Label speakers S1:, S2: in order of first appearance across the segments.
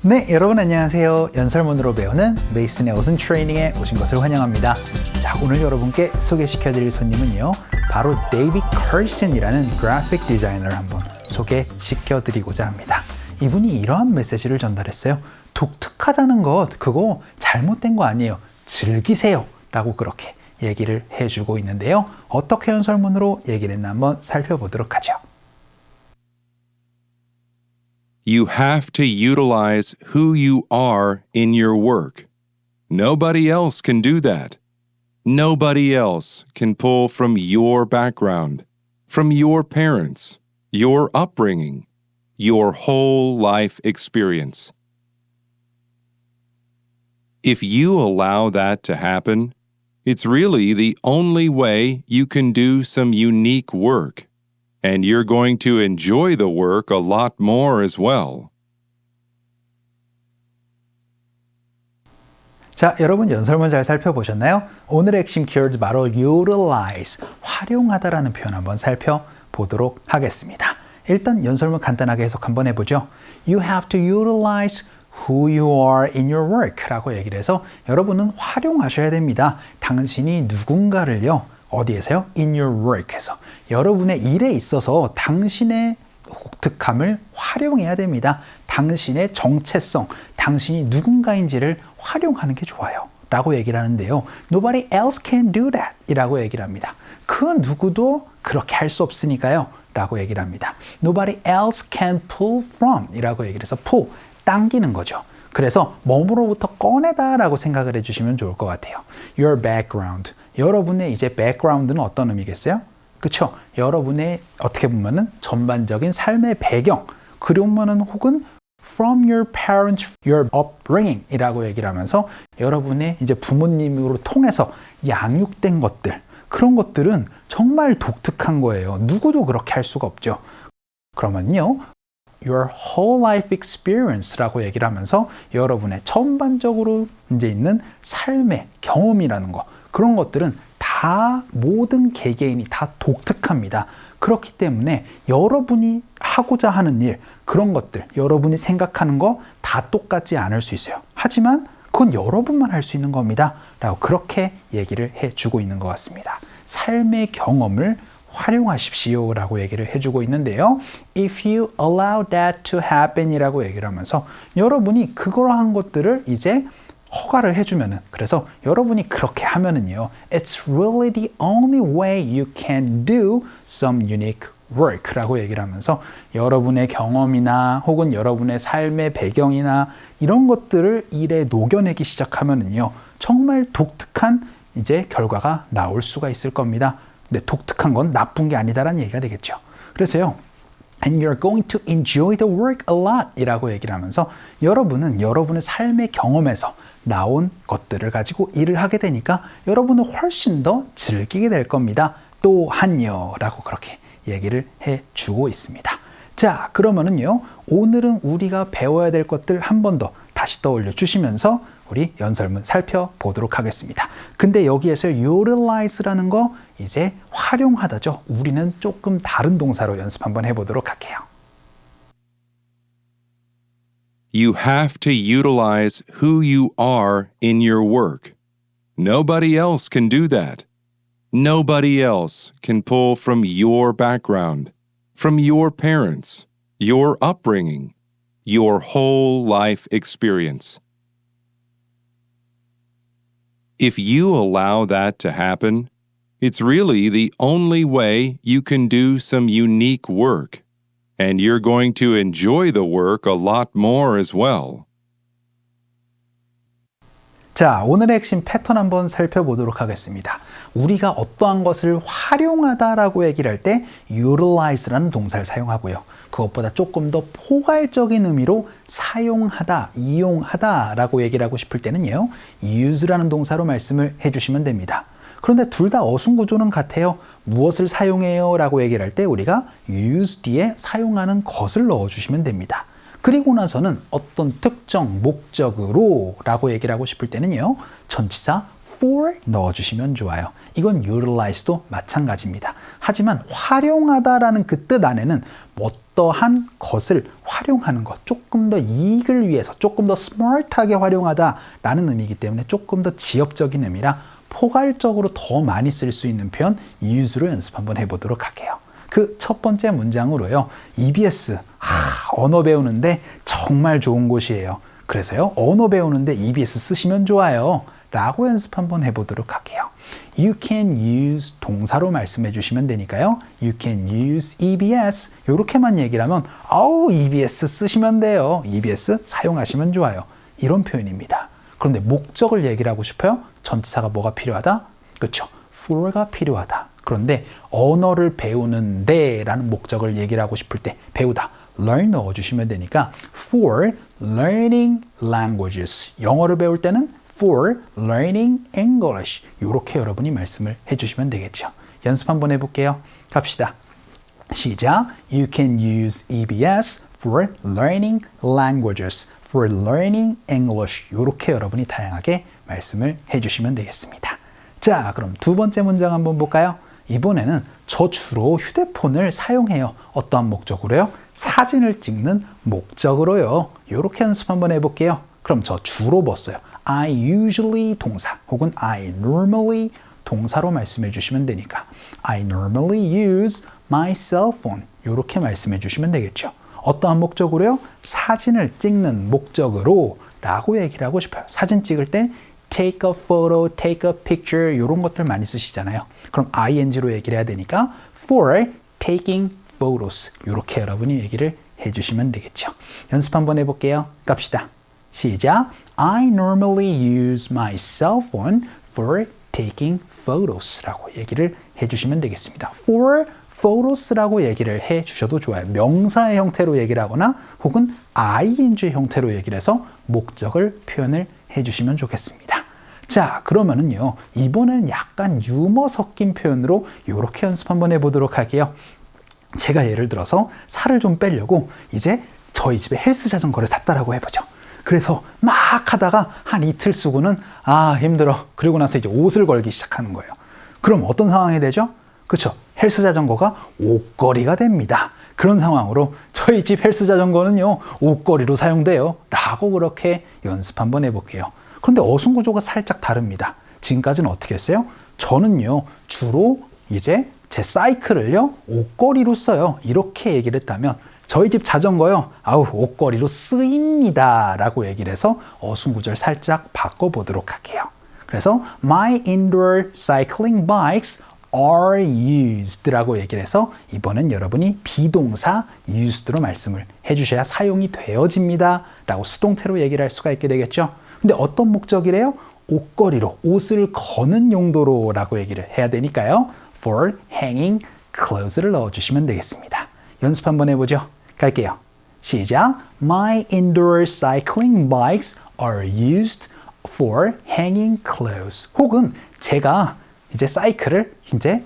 S1: 네, 여러분 안녕하세요. 연설문으로 배우는 메이슨의 어순 트레이닝에 오신 것을 환영합니다. 자, 오늘 여러분께 소개시켜 드릴 손님은요. 바로 데이비 커슨이라는 그래픽 디자이너를 한번 소개시켜 드리고자 합니다. 이분이 이러한 메시지를 전달했어요. 독특하다는 것, 그거 잘못된 거 아니에요. 즐기세요. 라고 그렇게 얘기를 해주고 있는데요. 어떻게 연설문으로 얘기를 했나 한번 살펴보도록 하죠.
S2: You have to utilize who you are in your work. Nobody else can do that. Nobody else can pull from your background, from your parents, your upbringing, your whole life experience. If you allow that to happen, it's really the only way you can do some unique work and you're going to enjoy the work a lot more as well.
S1: 자, 여러분 연설문 잘 살펴보셨나요? 오늘의 핵심 키워드 바로 utilize, 활용하다라는 표현 한번 살펴보도록 하겠습니다. 일단 연설문 간단하게 해석 한번 해보죠. You have to utilize who you are in your work 라고 얘기를 해서 여러분은 활용하셔야 됩니다. 당신이 누군가를요, 어디에서요? In your work에서. 여러분의 일에 있어서 당신의 독특함을 활용해야 됩니다. 당신의 정체성, 당신이 누군가인지를 활용하는 게 좋아요. 라고 얘기를 하는데요. Nobody else can do that. 이라고 얘기를 합니다. 그 누구도 그렇게 할 수 없으니까요. 라고 얘기를 합니다. Nobody else can pull from. 이라고 얘기를 해서 pull, 당기는 거죠. 그래서 몸으로부터 꺼내다 라고 생각을 해주시면 좋을 것 같아요. Your background. 여러분의 이제 background는 어떤 의미겠어요? 그쵸? 여러분의 어떻게 보면은 전반적인 삶의 배경, 그러면은 혹은 from your parents, your upbringing 이라고 얘기를 하면서 여러분의 이제 부모님으로 통해서 양육된 것들, 그런 것들은 정말 독특한 거예요. 누구도 그렇게 할 수가 없죠. 그러면요. your whole life experience라고 얘기를 하면서 여러분의 전반적으로 이제 있는 삶의 경험이라는 거, 그런 것들은 다 모든 개개인이 다 독특합니다. 그렇기 때문에 여러분이 하고자 하는 일, 그런 것들, 여러분이 생각하는 거 다 똑같지 않을 수 있어요. 하지만 그건 여러분만 할 수 있는 겁니다. 라고 그렇게 얘기를 해주고 있는 것 같습니다. 삶의 경험을 활용하십시오 라고 얘기를 해주고 있는데요. If you allow that to happen 이라고 얘기를 하면서 여러분이 그러한 것들을 이제 허가를 해주면은 그래서 여러분이 그렇게 하면은요 It's really the only way you can do some unique work라고 얘기를 하면서 여러분의 경험이나 혹은 여러분의 삶의 배경이나 이런 것들을 일에 녹여내기 시작하면은요 정말 독특한 이제 결과가 나올 수가 있을 겁니다. 근데 독특한 건 나쁜 게 아니다라는 얘기가 되겠죠. 그래서요. And you're going to enjoy the work a lot 이라고 얘기를 하면서 여러분은 여러분의 삶의 경험에서 나온 것들을 가지고 일을 하게 되니까 여러분은 훨씬 더 즐기게 될 겁니다. 또한요 라고 그렇게 얘기를 해 주고 있습니다. 자, 그러면은요, 오늘은 우리가 배워야 될 것들 한 번 더 다시 떠올려 주시면서 우리 연설문 살펴보도록 하겠습니다. 근데 여기에서 utilize라는 거 이제 활용하다죠. 우리는 조금 다른 동사로 연습 한번 해보도록 할게요.
S2: You have to utilize who you are in your work. Nobody else can do that. Nobody else can pull from your background, from your parents, your upbringing, your whole life experience. If you allow that to happen, it's really the only way you can do some unique work, and you're going to enjoy the work a lot more as well.
S1: 자, 오늘의 핵심 패턴 한번 살펴보도록 하겠습니다. 우리가 어떠한 것을 활용하다라고 얘기를 할 때 utilize라는 동사를 사용하고요. 그것보다 조금 더 포괄적인 의미로 사용하다, 이용하다라고 얘기를 하고 싶을 때는요. use라는 동사로 말씀을 해 주시면 됩니다. 그런데 둘 다 어순 구조는 같아요. 무엇을 사용해요? 라고 얘기를 할 때 우리가 use 뒤에 사용하는 것을 넣어주시면 됩니다. 그리고 나서는 어떤 특정 목적으로 라고 얘기를 하고 싶을 때는요. 전치사 for 넣어주시면 좋아요. 이건 utilize도 마찬가지입니다. 하지만 활용하다라는 그 뜻 안에는 어떠한 것을 활용하는 것, 조금 더 이익을 위해서, 조금 더 스마트하게 활용하다라는 의미이기 때문에 조금 더 지역적인 의미라 포괄적으로 더 많이 쓸 수 있는 표현 use로 연습 한번 해보도록 할게요. 그 첫 번째 문장으로요. EBS, 하, 언어 배우는데 정말 좋은 곳이에요. 그래서요, 언어 배우는데 EBS 쓰시면 좋아요. 라고 연습 한번 해보도록 할게요. You can use 동사로 말씀해 주시면 되니까요. You can use EBS. 이렇게만 얘기를 하면, 아우, EBS 쓰시면 돼요. EBS 사용하시면 좋아요. 이런 표현입니다. 그런데 목적을 얘기를 하고 싶어요? 전치사가 뭐가 필요하다? 그렇죠. for가 필요하다. 그런데 언어를 배우는데 라는 목적을 얘기를 하고 싶을 때 배우다. learn 넣어주시면 되니까 for learning languages. 영어를 배울 때는 for learning English. 이렇게 여러분이 말씀을 해주시면 되겠죠. 연습 한번 해볼게요. 갑시다. 시작. You can use EBS for learning languages, for learning English. 이렇게 여러분이 다양하게 말씀을 해주시면 되겠습니다. 자, 그럼 두 번째 문장 한번 볼까요? 이번에는 저 주로 휴대폰을 사용해요. 어떠한 목적으로요? 사진을 찍는 목적으로요. 이렇게 연습 한번 해볼게요. 그럼 저 주로 뭐 써요? I usually 동사 혹은 I normally 동사로 말씀해 주시면 되니까 I normally use my cell phone 이렇게 말씀해 주시면 되겠죠. 어떠한 목적으로요? 사진을 찍는 목적으로 라고 얘기를 하고 싶어요. 사진 찍을 땐 take a photo, take a picture 이런 것들 많이 쓰시잖아요. 그럼 ing로 얘기를 해야 되니까 for taking photos 이렇게 여러분이 얘기를 해주시면 되겠죠. 연습 한번 해볼게요. 갑시다. 시작. I normally use my cell phone for taking photos라고 얘기를 해주시면 되겠습니다. for photos라고 얘기를 해 주셔도 좋아요. 명사의 형태로 얘기를 하거나 혹은 ing 형태로 얘기를 해서 목적을 표현을 해 주시면 좋겠습니다. 자, 그러면은요. 이번엔 약간 유머 섞인 표현으로 이렇게 연습 한번 해 보도록 할게요. 제가 예를 들어서 살을 좀 빼려고 이제 저희 집에 헬스 자전거를 샀다라고 해보죠. 그래서 막 하다가 한 이틀 쓰고는 아 힘들어. 그리고 나서 이제 옷을 걸기 시작하는 거예요. 그럼 어떤 상황이 되죠? 그렇죠. 헬스 자전거가 옷걸이가 됩니다. 그런 상황으로 저희 집 헬스 자전거는요 옷걸이로 사용돼요. 라고 그렇게 연습 한번 해볼게요. 그런데 어순 구조가 살짝 다릅니다. 지금까지는 어떻게 했어요? 저는요 주로 이제 제 사이클을요 옷걸이로 써요. 이렇게 얘기를 했다면 저희 집 자전거요. 아우 옷걸이로 쓰입니다. 라고 얘기를 해서 어순 구조를 살짝 바꿔보도록 할게요. 그래서 my indoor cycling bikes are used라고 얘기를 해서 이번엔 여러분이 비동사 used로 말씀을 해주셔야 사용이 되어집니다. 라고 수동태로 얘기를 할 수가 있게 되겠죠. 근데 어떤 목적이래요? 옷걸이로 옷을 거는 용도로 라고 얘기를 해야 되니까요. for hanging clothes를 넣어주시면 되겠습니다. 연습 한번 해보죠. 갈게요. 시작. My indoor cycling bikes are used for hanging clothes. 혹은 제가 이제 사이클을 이제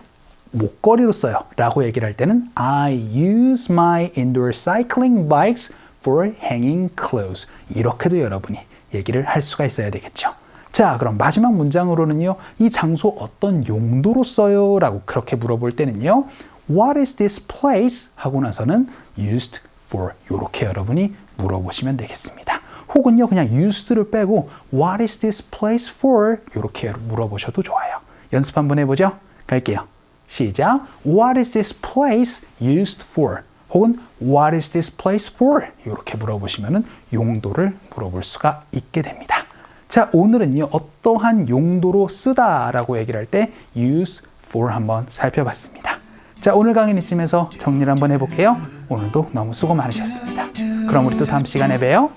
S1: 목걸이로 써요. 라고 얘기를 할 때는 I use my indoor cycling bikes for hanging clothes. 이렇게도 여러분이 얘기를 할 수가 있어야 되겠죠. 자, 그럼 마지막 문장으로는요. 이 장소 어떤 용도로 써요? 라고 그렇게 물어볼 때는요. What is this place? 하고 나서는 used for 이렇게 여러분이 물어보시면 되겠습니다. 혹은요. 그냥 used를 빼고 What is this place for? 이렇게 물어보셔도 좋아요. 연습 한번 해보죠. 갈게요. 시작. What is this place used for? 혹은 What is this place for? 이렇게 물어보시면 용도를 물어볼 수가 있게 됩니다. 자, 오늘은요, 어떠한 용도로 쓰다 라고 얘기를 할 때 use for 한번 살펴봤습니다. 자, 오늘 강의는 이쯤에서 정리를 한번 해볼게요. 오늘도 너무 수고 많으셨습니다. 그럼 우리 또 다음 시간에 봬요.